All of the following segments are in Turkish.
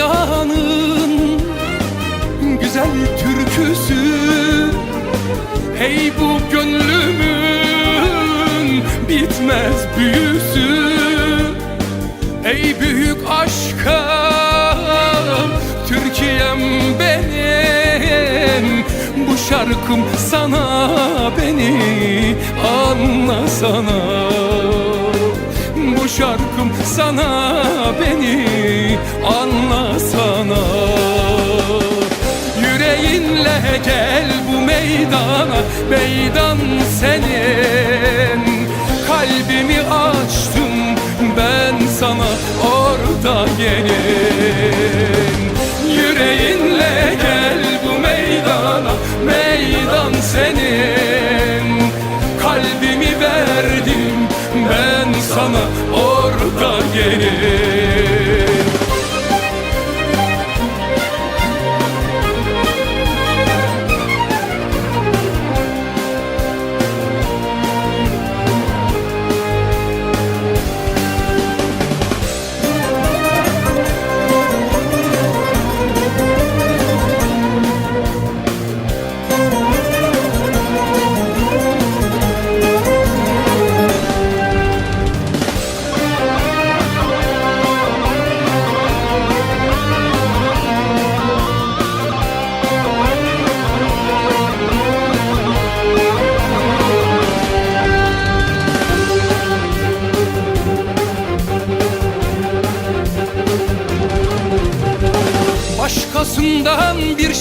dünyanın güzel türküsü. Hey bu gönlümün bitmez büyüsü. Ey büyük aşkım Türkiye'm benim. Bu şarkım sana beni anlasana şarkım sana beni anlasana Yüreğinle gel bu meydana Meydan senin. Kalbimi açtım ben sana orada gelin. Yüreğinle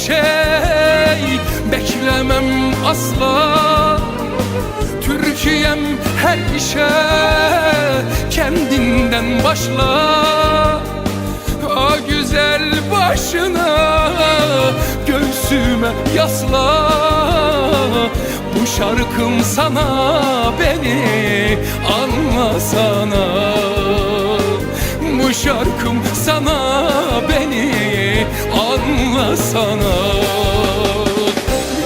şey beklemem asla. Türkiye'm her işe kendinden başla. O güzel başına göğsüme yasla. Bu şarkım sana beni anlasana bu şarkım sana beni anlasana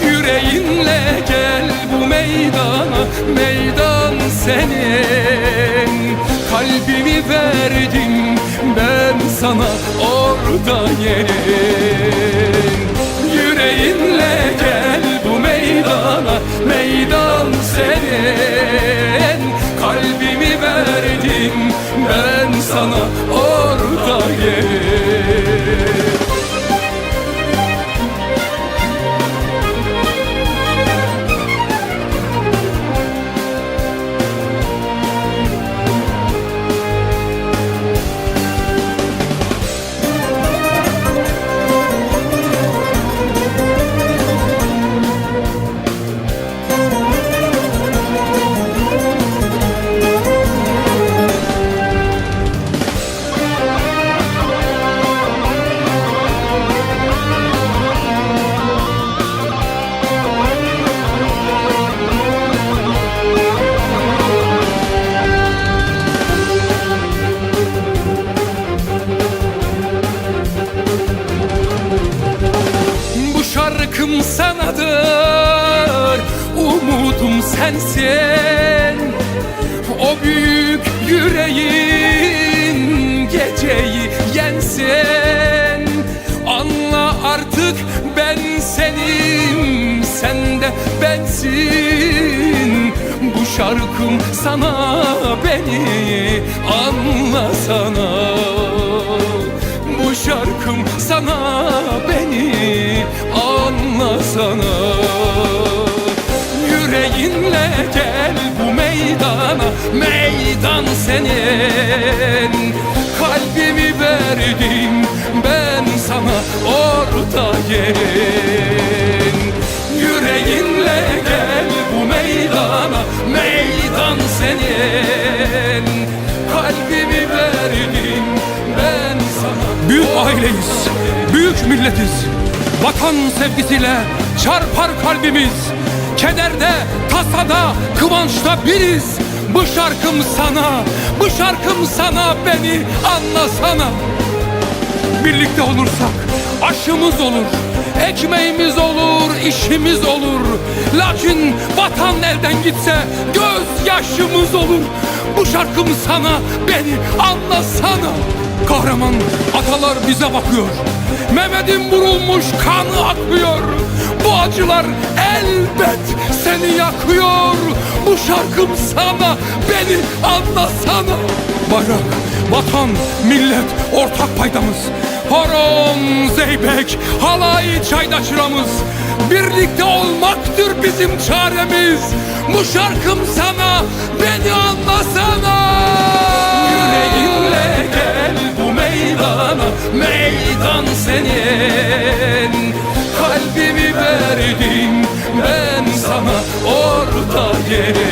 Yüreğinle gel bu meydana Meydan senin. Kalbimi verdim ben sana orada gelin Yüreğinle gel bu meydana Meydan senin. Kalbimi verdim ben sana orada sensin. O büyük yüreğin Geceyi yensin. Anla artık ben senim Sen de bensin. Bu şarkım sana beni anlasana bu şarkım sana beni anlasana Meydan senin Kalbimi verdim ben sana orada gelin Yüreğinle gel bu meydana Meydan senin Kalbimi verdim ben sana Büyük aileyiz, büyük milletiz. Vatan sevgisiyle çarpar kalbimiz. Kederde, tasada, kıvançta biriz. Bu şarkım sana, bu şarkım sana beni anlasana. Birlikte olursak aşımız olur, ekmeğimiz olur, işimiz olur. Lakin vatan elden gitse göz yaşımız olur. Bu şarkım sana beni anlasana. Kahraman atalar bize bakıyor. Mehmet'in vurulmuş kanı akmıyor. Bu acılar elbet seni yakıyor Bu şarkım sana beni anlasana Bayrak, vatan, millet ortak paydamız. Horon, zeybek, halay, çayda çıramız. Birlikte olmaktır bizim çaremiz. Bu şarkım sana beni anlasana Yüreğimle gel bu meydana Meydan senin. Kalbimi verdim ben sana orta yerin